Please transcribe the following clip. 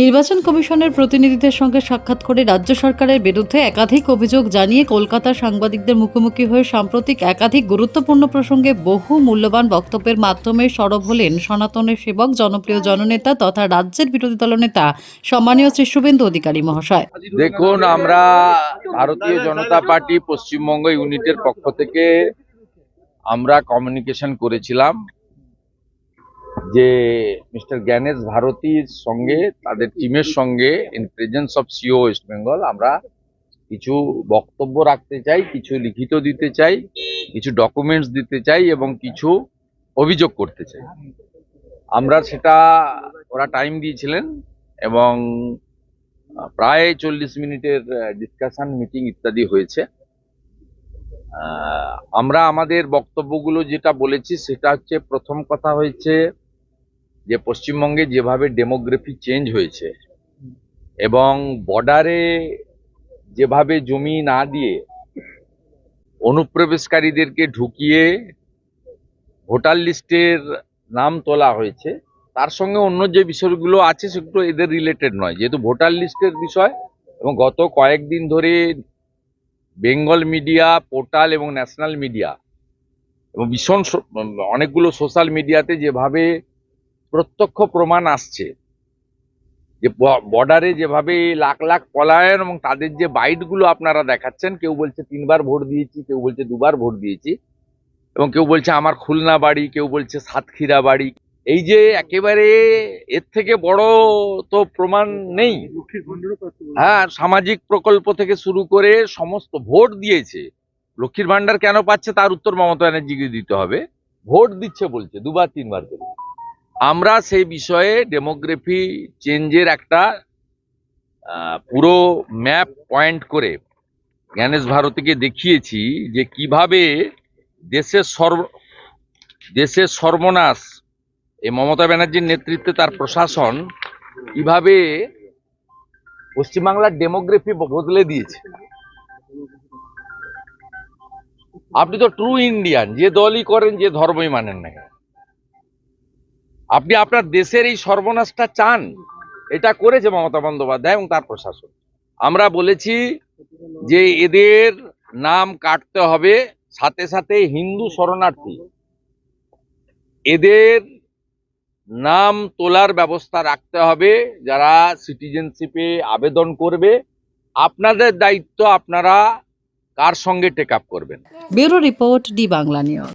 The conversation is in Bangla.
নির্বাচন কমিশনের প্রতিনিধিদের সঙ্গে সাক্ষাৎ করে রাজ্য সরকারের বিরুদ্ধে একাধিক অভিযোগ জানিয়ে কলকাতার সাংবাদিকদের মুখোমুখি হয়ে সাম্প্রতিক একাধিক গুরুত্বপূর্ণ প্রসঙ্গে বহু মূল্যবান বক্তব্যের মাধ্যমে সরব হলেন সনাতনের সেবক, জনপ্রিয় জননেতা তথা রাজ্যের বিরোধী দলনেতা সম্মানীয় শ্রী শুভেন্দু অধিকারী মহাশয়। দেখুন, আমরা ভারতীয় জনতা পার্টি পশ্চিমবঙ্গ ইউনিটের পক্ষ থেকে আমরা কমিউনিকেশন করেছিলাম। যে মিস্টার জ্ঞানেশ ভারতীর সঙ্গে, তাদের টিমের সঙ্গে in presence of CEO West Bengal আমরা কিছু বক্তব্য রাখতে চাই, কিছু লিখিত দিতে চাই, কিছু ডকুমেন্টস দিতে চাই এবং কিছু অভিযোগ করতে চাই। আমরা সেটা, ওরা টাইম দিয়েছিলেন এবং প্রায় চল্লিশ মিনিটের ডিসকাশন মিটিং ইত্যাদি হয়েছে। আমরা আমাদের বক্তব্যগুলো যেটা বলেছি, সেটা হচ্ছে প্রথম কথা হয়েছে যে পশ্চিমবঙ্গে যেভাবে ডেমোগ্রাফি চেঞ্জ হয়েছে এবং বর্ডারে যেভাবে জমি না দিয়ে অনুপ্রবেশকারীদেরকে ঢুকিয়ে ভোটার লিস্টের নাম তোলা হয়েছে তার সঙ্গে অন্য যে বিষয়গুলো আছে সেগুলো এদের রিলেটেড নয়। যেহেতু ভোটার লিস্টের বিষয় এবং গত কয়েকদিন ধরে বেঙ্গল মিডিয়া পোর্টাল এবং ন্যাশনাল মিডিয়া এবং ভীষণ অনেকগুলো সোশ্যাল মিডিয়াতে যেভাবে প্রত্যক্ষ প্রমাণ আসছে। যে বর্ডারে যেভাবে লাখ লাখ পলায়ন এবং তাদের যে বাইটগুলো আপনারা দেখাচ্ছেন, কেউ বলছে তিনবার ভোট দিয়েছি, কেউ বলছে দুবার ভোট দিয়েছি এবং কেউ বলছে আমার খুলনা বাড়ি, কেউ বলছে সাতক্ষীরা বাড়ি। এই যে একেবারে এর থেকে বড় তো প্রমাণ নেই। হ্যাঁ সামাজিক প্রকল্প থেকে শুরু করে সমস্ত ভোট দিয়েছে। লক্ষ্মীর ভান্ডার কেন পাচ্ছে তার উত্তর মমতা ব্যানার্জিকে দিতে হবে। ভোট দিচ্ছে বলছে, দুবার তিনবার করে। আমরা সেই বিষয়ে ডেমোগ্রাফি চেঞ্জের একটা পুরো ম্যাপ পয়েন্ট করে জ্ঞানেশ ভারতীকে দেখিয়েছি যে কীভাবে দেশের সর্ব, দেশের সর্বনাশ এই মমতা ব্যানার্জির নেতৃত্বে তার প্রশাসন কীভাবে পশ্চিমবাংলার ডেমোগ্রাফি বদলে দিয়েছে আপনি তো ট্রু ইন্ডিয়ান যে দলই করেন, যে ধর্মই মানেন না। আপনি আপনার দেশের এই সর্বনাশটা চান, এটা করেছে মমতা বন্দ্যোপাধ্যায় এবং তার প্রশাসন। আমরা বলেছি যে এদের নাম কাটতে হবে সাথে সাথে হিন্দু শরণার্থী। এদের নাম তোলার ব্যবস্থা রাখতে হবে, যারা সিটিজেনশিপে আবেদন করবে। আপনাদের দায়িত্ব আপনারা কার সঙ্গে টেক আপ করবেন? Bureau report D Bangla news.